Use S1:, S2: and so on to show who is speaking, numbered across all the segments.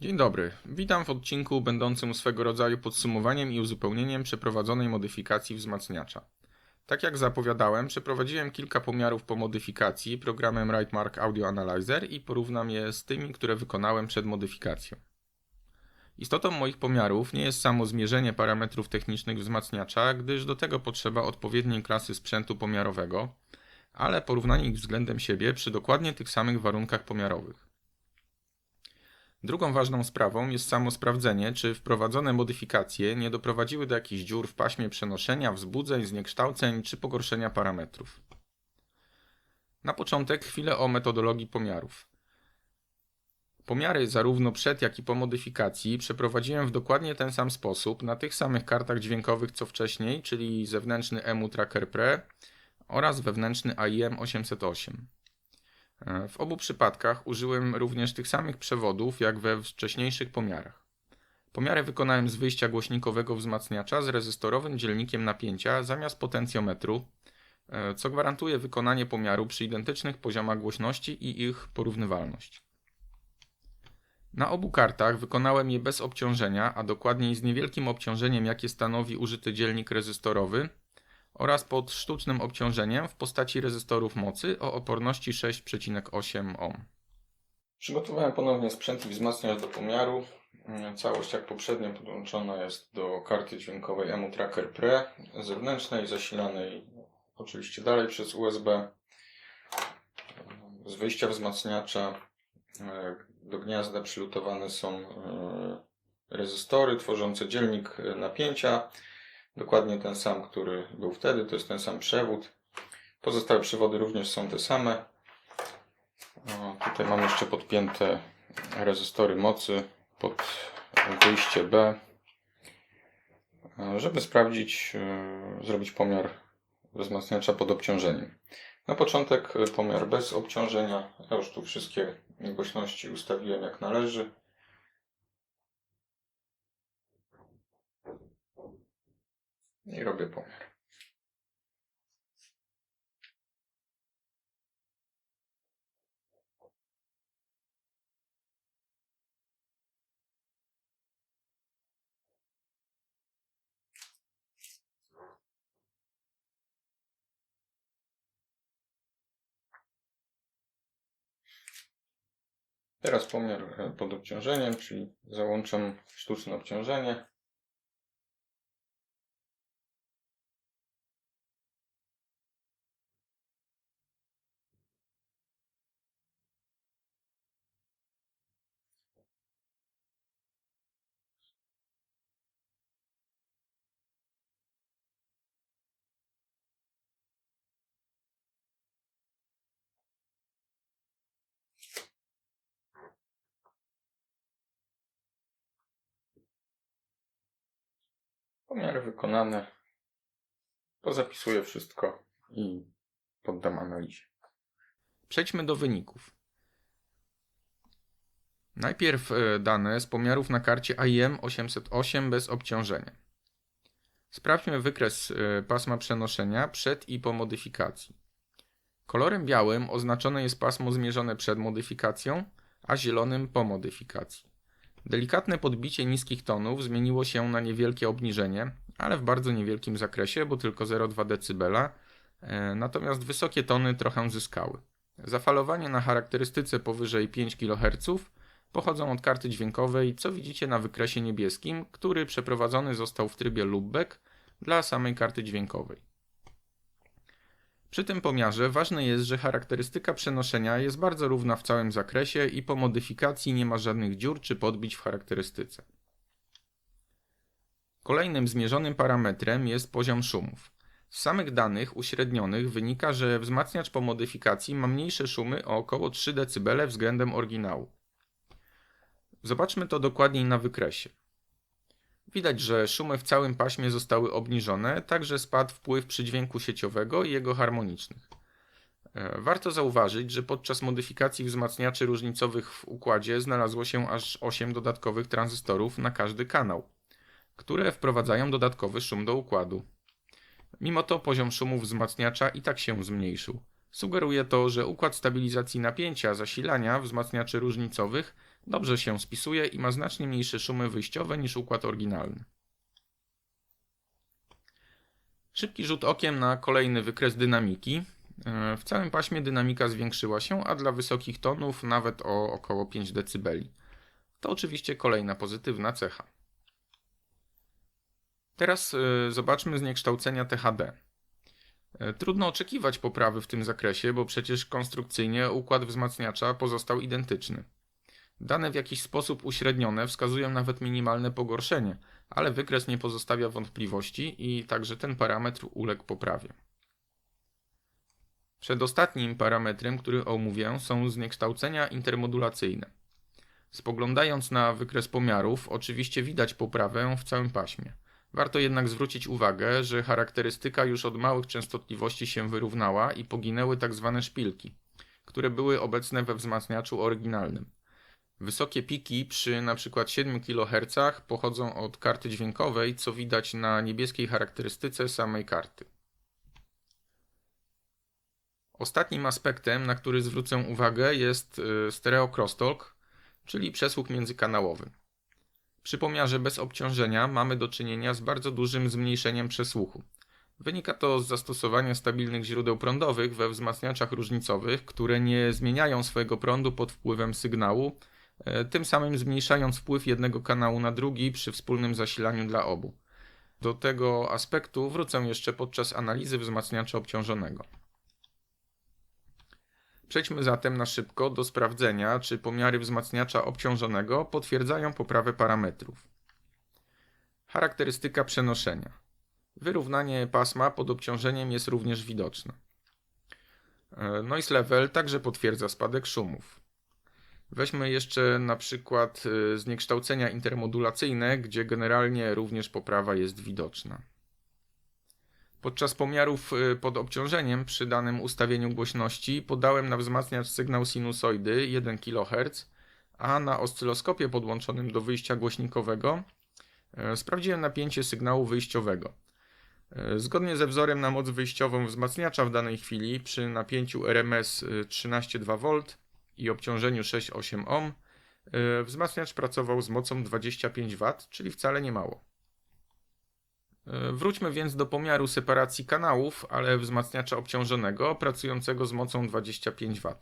S1: Dzień dobry. Witam w odcinku będącym swego rodzaju podsumowaniem i uzupełnieniem przeprowadzonej modyfikacji wzmacniacza. Tak jak zapowiadałem, przeprowadziłem kilka pomiarów po modyfikacji programem Rightmark Audio Analyzer i porównam je z tymi, które wykonałem przed modyfikacją. Istotą moich pomiarów nie jest samo zmierzenie parametrów technicznych wzmacniacza, gdyż do tego potrzeba odpowiedniej klasy sprzętu pomiarowego, ale porównanie ich względem siebie przy dokładnie tych samych warunkach pomiarowych. Drugą ważną sprawą jest samo sprawdzenie, czy wprowadzone modyfikacje nie doprowadziły do jakichś dziur w paśmie przenoszenia, wzbudzeń, zniekształceń czy pogorszenia parametrów. Na początek chwilę o metodologii pomiarów. Pomiary zarówno przed, jak i po modyfikacji przeprowadziłem w dokładnie ten sam sposób na tych samych kartach dźwiękowych co wcześniej, czyli zewnętrzny EMU Tracker Pre oraz wewnętrzny AIM 808. E, W obu przypadkach użyłem również tych samych przewodów jak we wcześniejszych pomiarach. Pomiary wykonałem z wyjścia głośnikowego wzmacniacza z rezystorowym dzielnikiem napięcia zamiast potencjometru, e, co gwarantuje wykonanie pomiaru przy identycznych poziomach głośności i ich porównywalność. Na obu kartach wykonałem je bez obciążenia, a dokładniej z niewielkim obciążeniem, jakie stanowi użyty dzielnik rezystorowy, oraz pod sztucznym obciążeniem w postaci rezystorów mocy o oporności 6,8 ohm. Przygotowałem ponownie sprzęt i wzmacniacz do pomiaru. Całość jak poprzednio podłączona jest do karty dźwiękowej EMU Tracker Pre zewnętrznej, zasilanej oczywiście dalej przez USB. Z wyjścia wzmacniacza e, do gniazda przylutowane są e, rezystory tworzące dzielnik e, napięcia. Dokładnie ten sam, który był wtedy, to jest ten sam przewód. Pozostałe przewody również są te same. O, tutaj mam jeszcze podpięte rezystory mocy pod wyjście B, e, żeby sprawdzić, e, zrobić pomiar wzmacniacza pod obciążeniem. Na początek e, pomiar bez obciążenia. Ja już tu wszystkie głośności ustawiłem jak należy. I robię pomiar. Teraz pomiar e, pod obciążeniem, czyli załączam sztuczne obciążenie. Pomiary wykonane. Pozapisuję wszystko i poddam analizie. Przejdźmy do wyników. Najpierw e, dane z pomiarów na karcie AIM 808 bez obciążenia. Sprawdźmy wykres e, pasma przenoszenia przed i po modyfikacji. Kolorem białym oznaczone jest pasmo zmierzone przed modyfikacją, a zielonym po modyfikacji. Delikatne podbicie niskich tonów zmieniło się na niewielkie obniżenie, ale w bardzo niewielkim zakresie, bo tylko 0,2 dB, e, natomiast wysokie tony trochę zyskały. Zafalowanie na charakterystyce powyżej 5 kHz pochodzą od karty dźwiękowej, co widzicie na wykresie niebieskim, który przeprowadzony został w trybie loopback dla samej karty dźwiękowej. Przy tym pomiarze ważne jest, że charakterystyka przenoszenia jest bardzo równa w całym zakresie i po modyfikacji nie ma żadnych dziur czy podbić w charakterystyce. Kolejnym zmierzonym parametrem jest poziom szumów. Z samych danych uśrednionych wynika, że wzmacniacz po modyfikacji ma mniejsze szumy o około 3 dB względem oryginału. Zobaczmy to dokładniej na wykresie. Widać, że szumy w całym paśmie zostały obniżone, także spadł wpływ przydźwięku sieciowego i jego harmonicznych. E, Warto zauważyć, że podczas modyfikacji wzmacniaczy różnicowych w układzie znalazło się aż 8 dodatkowych tranzystorów na każdy kanał, które wprowadzają dodatkowy szum do układu. Mimo to poziom szumów wzmacniacza i tak się zmniejszył. Sugeruje to, że układ stabilizacji napięcia zasilania wzmacniaczy różnicowych dobrze się spisuje i ma znacznie mniejsze szumy wyjściowe niż układ oryginalny. Szybki rzut okiem na kolejny wykres dynamiki. E, W całym paśmie dynamika zwiększyła się, a dla wysokich tonów nawet o około 5 dB. To oczywiście kolejna pozytywna cecha. Teraz e, zobaczmy zniekształcenia THD. E, Trudno oczekiwać poprawy w tym zakresie, bo przecież konstrukcyjnie układ wzmacniacza pozostał identyczny. Dane w jakiś sposób uśrednione wskazują nawet minimalne pogorszenie, ale wykres nie pozostawia wątpliwości i także ten parametr uległ poprawie. Przedostatnim parametrem, który omówię, są zniekształcenia intermodulacyjne. Spoglądając na wykres pomiarów, oczywiście widać poprawę w całym paśmie. Warto jednak zwrócić uwagę, że charakterystyka już od małych częstotliwości się wyrównała i poginęły tzw. szpilki, które były obecne we wzmacniaczu oryginalnym. Wysokie piki przy np. 7 kHz pochodzą od karty dźwiękowej, co widać na niebieskiej charakterystyce samej karty. Ostatnim aspektem, na który zwrócę uwagę, jest y, stereo crosstalk, czyli przesłuch międzykanałowy. Przy pomiarze bez obciążenia mamy do czynienia z bardzo dużym zmniejszeniem przesłuchu. Wynika to z zastosowania stabilnych źródeł prądowych we wzmacniaczach różnicowych, które nie zmieniają swojego prądu pod wpływem sygnału, tym samym zmniejszając wpływ jednego kanału na drugi przy wspólnym zasilaniu dla obu. Do tego aspektu wrócę jeszcze podczas analizy wzmacniacza obciążonego. Przejdźmy zatem na szybko do sprawdzenia, czy pomiary wzmacniacza obciążonego potwierdzają poprawę parametrów. Charakterystyka przenoszenia. Wyrównanie pasma pod obciążeniem jest również widoczne. E, Noise level także potwierdza spadek szumów. Weźmy jeszcze na przykład e, zniekształcenia intermodulacyjne, gdzie generalnie również poprawa jest widoczna. Podczas pomiarów y, pod obciążeniem przy danym ustawieniu głośności podałem na wzmacniacz sygnał sinusoidy 1 kHz, a na oscyloskopie podłączonym do wyjścia głośnikowego y, sprawdziłem napięcie sygnału wyjściowego. Y, Zgodnie ze wzorem na moc wyjściową wzmacniacza w danej chwili przy napięciu RMS 13,2V i obciążeniu 6,8 ohm wzmacniacz pracował z mocą 25W, czyli wcale nie mało. E, Wróćmy więc do pomiaru separacji kanałów, ale wzmacniacza obciążonego, pracującego z mocą 25W.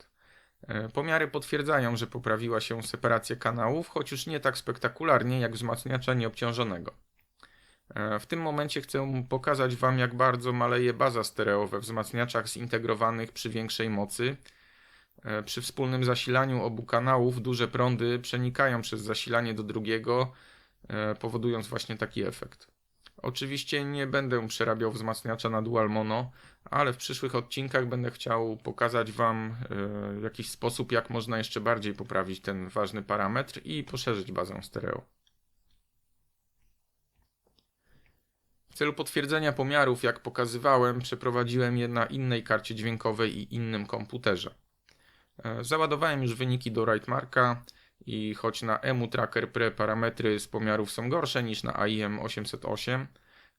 S1: E, Pomiary potwierdzają, że poprawiła się separacja kanałów, choć już nie tak spektakularnie jak wzmacniacza nieobciążonego. W tym momencie chcę pokazać Wam, jak bardzo maleje baza stereo we wzmacniaczach zintegrowanych przy większej mocy. E, Przy wspólnym zasilaniu obu kanałów duże prądy przenikają przez zasilanie do drugiego, e, powodując właśnie taki efekt. Oczywiście nie będę przerabiał wzmacniacza na dual mono, ale w przyszłych odcinkach będę chciał pokazać Wam e, w jakiś sposób, jak można jeszcze bardziej poprawić ten ważny parametr i poszerzyć bazę stereo. W celu potwierdzenia pomiarów, jak pokazywałem, przeprowadziłem je na innej karcie dźwiękowej i innym komputerze. E, Załadowałem już wyniki do Rightmarka i choć na EMU Tracker Pre parametry z pomiarów są gorsze niż na AIM 808,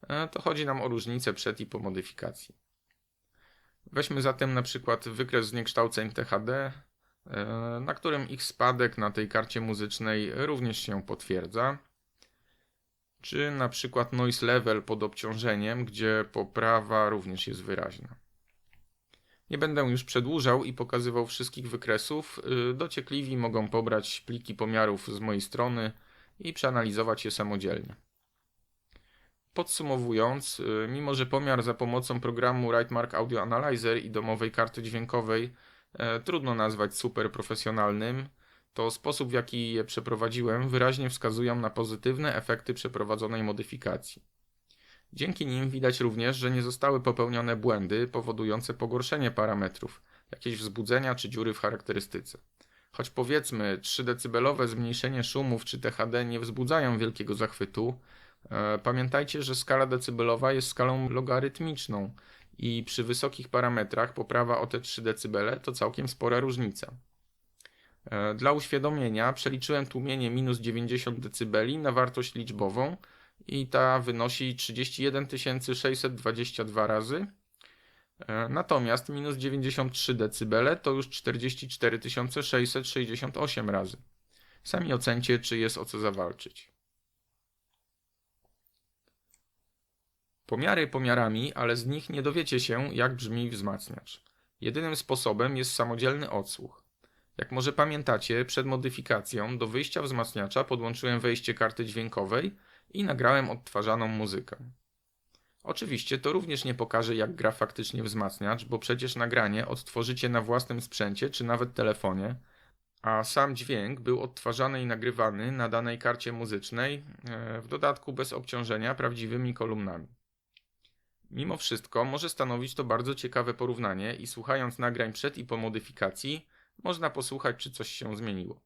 S1: e, to chodzi nam o różnicę przed i po modyfikacji. Weźmy zatem na przykład wykres zniekształceń THD, e, na którym ich spadek na tej karcie muzycznej również się potwierdza. Czy na przykład noise level pod obciążeniem, gdzie poprawa również jest wyraźna. Nie będę już przedłużał i pokazywał wszystkich wykresów. Y, Dociekliwi mogą pobrać pliki pomiarów z mojej strony i przeanalizować je samodzielnie. Podsumowując, y, mimo że pomiar za pomocą programu Rightmark Audio Analyzer i domowej karty dźwiękowej e, trudno nazwać super profesjonalnym, to sposób w jaki je przeprowadziłem wyraźnie wskazują na pozytywne efekty przeprowadzonej modyfikacji. Dzięki nim widać również, że nie zostały popełnione błędy powodujące pogorszenie parametrów, jakieś wzbudzenia czy dziury w charakterystyce. Choć powiedzmy 3 dB zmniejszenie szumów czy THD nie wzbudzają wielkiego zachwytu, e, pamiętajcie, że skala decybelowa jest skalą logarytmiczną i przy wysokich parametrach poprawa o te 3 dB to całkiem spora różnica. E, Dla uświadomienia przeliczyłem tłumienie minus 90 dB na wartość liczbową i ta wynosi 31 622 razy. E, Natomiast minus 93 dB to już 44 668 razy. Sami ocencie, czy jest o co zawalczyć. Pomiary pomiarami, ale z nich nie dowiecie się, jak brzmi wzmacniacz. Jedynym sposobem jest samodzielny odsłuch. Jak może pamiętacie, przed modyfikacją do wyjścia wzmacniacza podłączyłem wejście karty dźwiękowej i nagrałem odtwarzaną muzykę. Oczywiście to również nie pokaże, jak gra faktycznie wzmacniacz, bo przecież nagranie odtworzycie na własnym sprzęcie czy nawet telefonie, a sam dźwięk był odtwarzany i nagrywany na danej karcie muzycznej, e, w dodatku bez obciążenia prawdziwymi kolumnami. Mimo wszystko może stanowić to bardzo ciekawe porównanie i słuchając nagrań przed i po modyfikacji, można posłuchać, czy coś się zmieniło.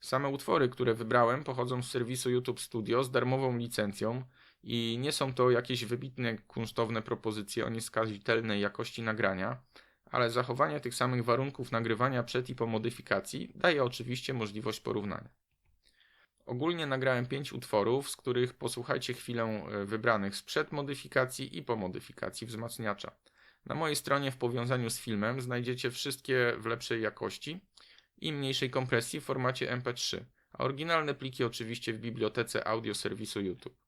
S1: Same utwory, które wybrałem, pochodzą z serwisu YouTube Studio z darmową licencją i nie są to jakieś wybitne kunsztowne propozycje o nieskazitelnej jakości nagrania, ale zachowanie tych samych warunków nagrywania przed i po modyfikacji daje oczywiście możliwość porównania. Ogólnie nagrałem 5 utworów, z których posłuchajcie chwilę e, wybranych sprzed modyfikacji i po modyfikacji wzmacniacza. Na mojej stronie w powiązaniu z filmem znajdziecie wszystkie w lepszej jakości i mniejszej kompresji w formacie MP3, a oryginalne pliki oczywiście w bibliotece audio serwisu YouTube.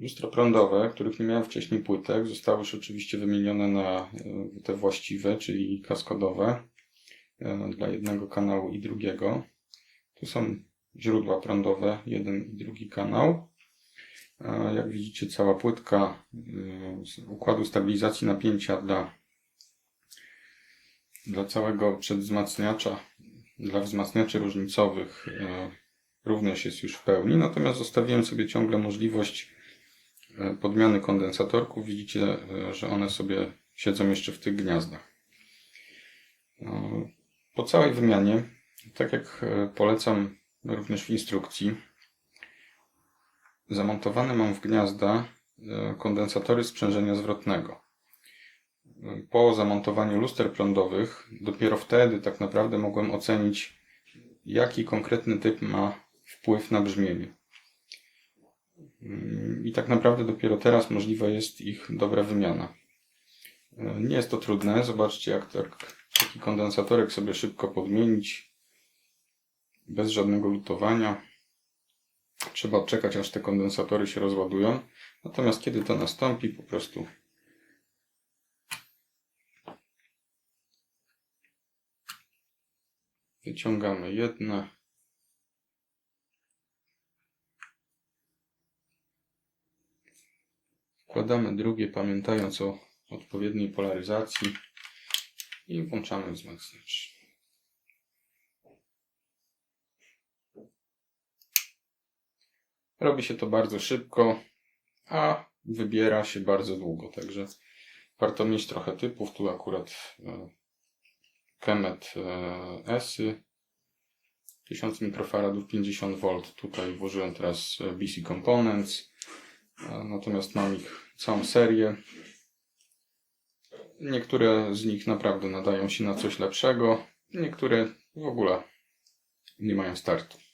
S1: Lustro prądowe, których nie miałem wcześniej płytek, zostały już oczywiście wymienione na e, te właściwe, czyli kaskadowe e, dla jednego kanału i drugiego. Tu są źródła prądowe, jeden i drugi kanał. E, Jak widzicie, cała płytka układu stabilizacji napięcia dla, dla całego przedwzmacniacza, dla wzmacniaczy różnicowych również jest już w pełni. Natomiast zostawiłem sobie ciągle możliwość podmiany kondensatorków. Widzicie, e, że one sobie siedzą jeszcze w tych gniazdach. E, Po całej wymianie, tak jak e, polecam również w instrukcji, zamontowane mam w gniazda e, kondensatory sprzężenia zwrotnego. E, Po zamontowaniu luster prądowych, dopiero wtedy tak naprawdę mogłem ocenić, jaki konkretny typ ma wpływ na brzmienie. Mm, I tak naprawdę dopiero teraz możliwa jest ich dobra wymiana. E, Nie jest to trudne. Zobaczcie, jak tak, taki kondensatorek sobie szybko podmienić. Bez żadnego lutowania. Trzeba czekać, aż te kondensatory się rozładują. Natomiast kiedy to nastąpi, po prostu wyciągamy jedne. Wkładamy drugie, pamiętając o odpowiedniej polaryzacji i włączamy wzmacniacz. Robi się to bardzo szybko, a wybiera się bardzo długo, także warto mieć trochę typów. Tu akurat e, Kemet Esy 1000 mikrofaradów 50 V. Tutaj włożyłem teraz e, BC Components. Natomiast mam ich całą serię. Niektóre z nich naprawdę nadają się na coś lepszego, niektóre w ogóle nie mają startu.